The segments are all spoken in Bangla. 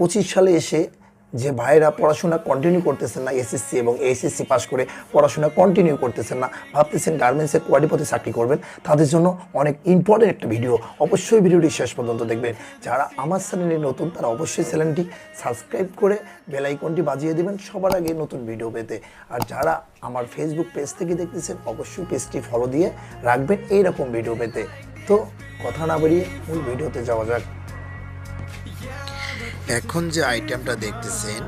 পঁচিশ সালে এসে যে ভাইরা পড়াশোনা কন্টিনিউ করতেছেন না এসএসসি এবং এসএসসি পাস করে পড়াশোনা কন্টিনিউ করতেছেন না, ভাবতেছেন গার্মেন্টসে কোয়ালিপথে চাকরি করবেন, তাদের জন্য অনেক ইম্পর্টেন্ট একটা ভিডিও অবশ্যই ভিডিওটি শেষ পর্যন্ত দেখবেন। যারা আমার চ্যানেলে নতুন, তারা অবশ্যই চ্যানেলটি সাবস্ক্রাইব করে বেল আইকনটি বাজিয়ে দেবেন সবার আগে নতুন ভিডিও পেতে। আর যারা আমার ফেসবুক পেজ থেকে দেখতেছেন, অবশ্যই পেজটি ফলো দিয়ে রাখবেন এইরকম ভিডিও পেতে। তো কথা না বাড়িয়ে মূল ভিডিওতে যাওয়া যাক। এখন যে আইটেমটা দেখতেছেন,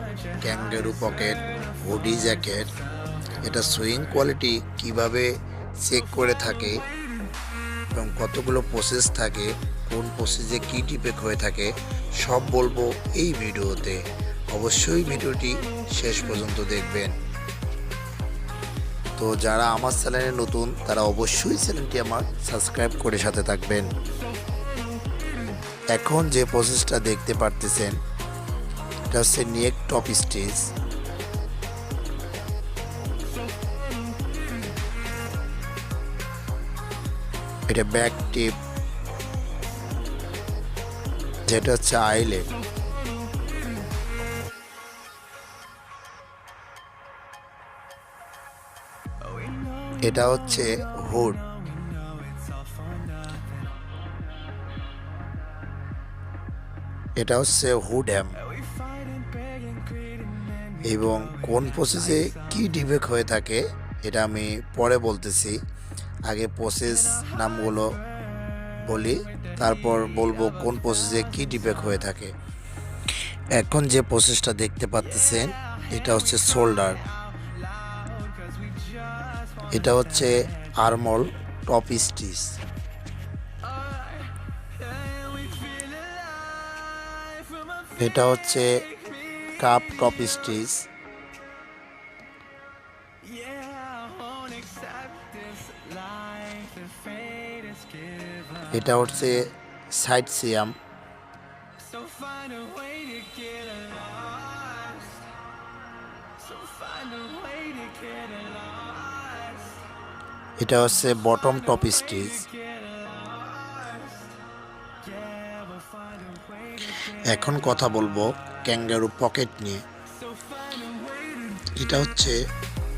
ক্যাঙ্গারু পকেট, হুডি জ্যাকেট, এটা সুইং কোয়ালিটি কীভাবে চেক করে থাকে এবং কতগুলো প্রসেস থাকে, কোন প্রসেসে কী ডিপেক হয়ে থাকে, সব বলব এই ভিডিওতে। অবশ্যই ভিডিওটি শেষ পর্যন্ত দেখবেন। তো যারা আমার চ্যানেলে নতুন, তারা অবশ্যই চ্যানেলটি আমার সাবস্ক্রাইব করে সাথে থাকবেন। এখন যে প্রসেসটা দেখতে পারতেছেন, এটা হচ্ছে নেক টপ স্টেজ এটা ব্যাক টিপ যেটা হচ্ছে আইলেট এটা হচ্ছে হুড এটা হচ্ছে হুড হ্যাম এবং কোন প্রসেসে কি ডিবেক হয়ে থাকে, এটা আমি পরে বলতেছি। আগে প্রসেস নামগুলো বলি, তারপর বলব কোন প্রসেসে কি ডিবেক হয়ে থাকে। এখন যে প্রসেসটা দেখতে পাচ্ছেন, এটা হচ্ছে শোল্ডার এটা হচ্ছে আরমল টপ স্টিচ এটা হচ্ছে কাপ টপ স্টিচ এটা হচ্ছে সাইড সিয়াম এটা হচ্ছে বটম টপ স্টিচ এখন কথা বলব ক্যাঙ্গারু পকেট নিয়ে। এটা হচ্ছে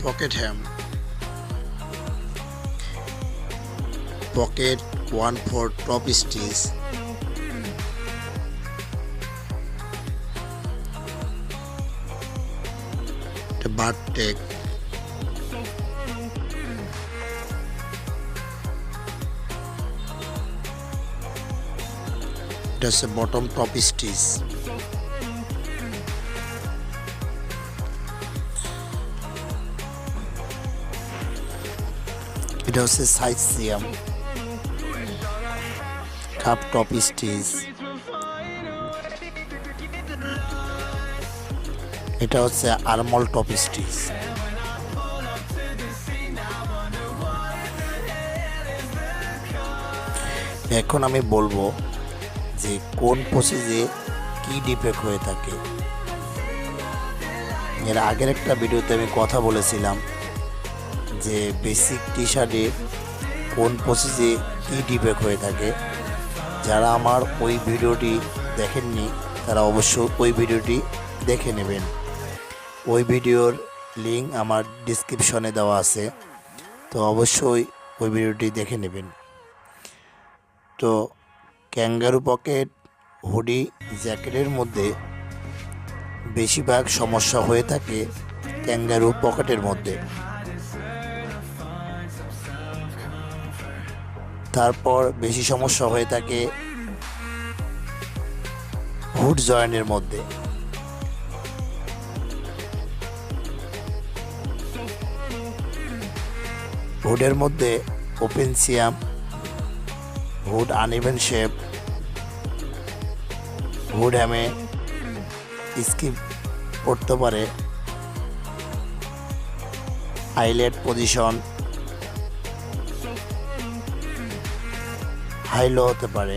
pocket hem. Pocket one four top stitch bird এটা হচ্ছে বটম টপ স্টিচ এটা হচ্ছে side seam cuff top stitch এটা হচ্ছে আরমল টপ স্টিচ এখন আমি বলব যে কোন প্রসেসে কি ডিফেক্ট হয়ে থাকে। এর আগের একটা ভিডিওতে আমি কথা বলেছিলাম যে বেসিক টি শার্টে কোন প্রসেসে কী ডিফেক্ট হয়ে থাকে। যারা আমার ওই ভিডিওটি দেখেননি, তারা অবশ্য ওই ভিডিওটি দেখে নেবেন। ওই ভিডিওর লিঙ্ক আমার ডিসক্রিপশনে দেওয়া আছে, তো অবশ্যই ওই ভিডিওটি দেখে নেবেন। তো ক্যাঙ্গারু পকেট, হুডি, জ্যাকেটের মধ্যে বেশিরভাগ সমস্যা হয়ে থাকে ক্যাঙ্গারু পকেটের মধ্যে। তারপর বেশি সমস্যা হয়ে থাকে হুড জয়েন্টের মধ্যে। হুডের মধ্যে open seam, hood uneven shape hood হ্যামে skip করতে পারে। হাইলেট পজিশন হাইলো হতে পারে।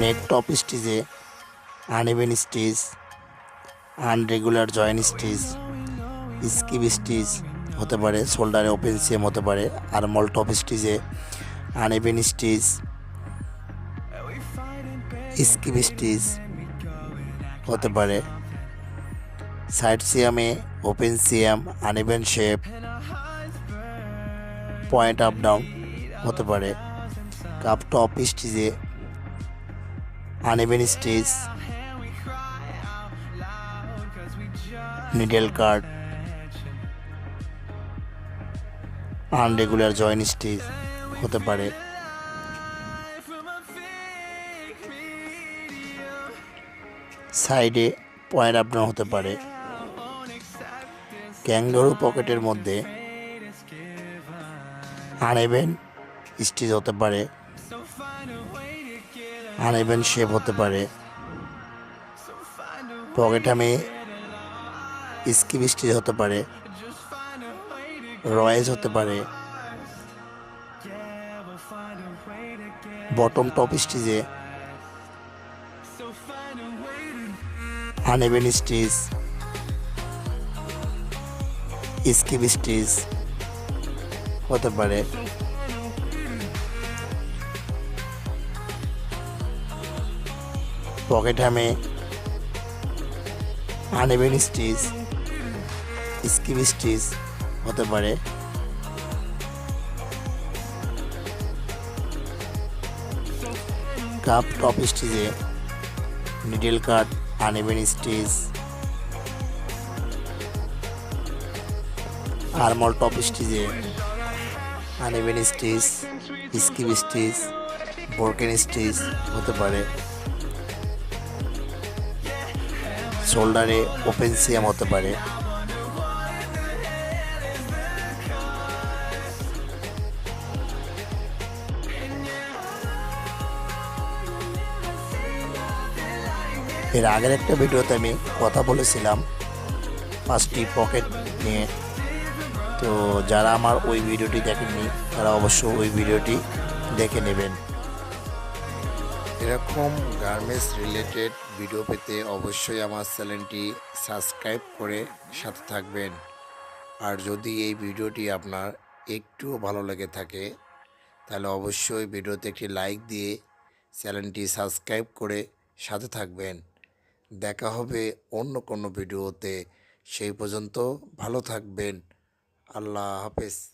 Neck top স্টিচে uneven stitch unregular joint stitch skip stitch হতে পারে শোল্ডারে ওপেন সিএম হতে পারে আর মল টপ স্টিচে আনএভেন স্টিচ স্কিপ স্টিচ হতে পারে। Side সিয়ামে open seam uneven shape point up down হতে পারে। Cuff top স্টিচে uneven stitch needle card unregular join stitch হতে পারে। সাইডে পয়েন্ট আপ ডাউন হতে পারে। ক্যাঙ্গারু পকেটের মধ্যে আনএভেন স্টিচ হতে পারে। আনএভেন শেপ হতে পারে। পকেট আমি স্কিপ স্টিচ হতে পারে। রয়েজ হতে পারে। বটম টপ স্টিচে আনএভেন স্টিচ স্কিপ স্টিচ হতে পারে। পকেট হামে আনএভেন স্টিচ স্কিপ স্টিচ হতে পারে। Cuff top স্টিচে needle cut uneven stitch armhole top স্টিচে uneven stitch skip stitch broken stitch হতে পারে। শোল্ডারে ওপেন সিয়াম হতে পারে। এর আগের একটা ভিডিওতে আমি কথা বলেছিলাম পাঁচটি পকেট নিয়ে। তো যারা আমার ওই ভিডিওটি দেখেননি, তারা অবশ্য ওই ভিডিওটি দেখে নেবেন। এরকম গার্মেন্টস রিলেটেড ভিডিও পেতে অবশ্যই আমার চ্যানেলটি সাবস্ক্রাইব করে সাথে থাকবেন। আর যদি এই ভিডিওটি আপনার একটুও ভালো লেগে থাকে, তাহলে অবশ্যই ভিডিওতে একটি লাইক দিয়ে চ্যানেলটি সাবস্ক্রাইব করে সাথে থাকবেন। দেখা হবে অন্য কোনো ভিডিওতে। সেই পর্যন্ত ভালো থাকবেন। আল্লাহ হাফেজ।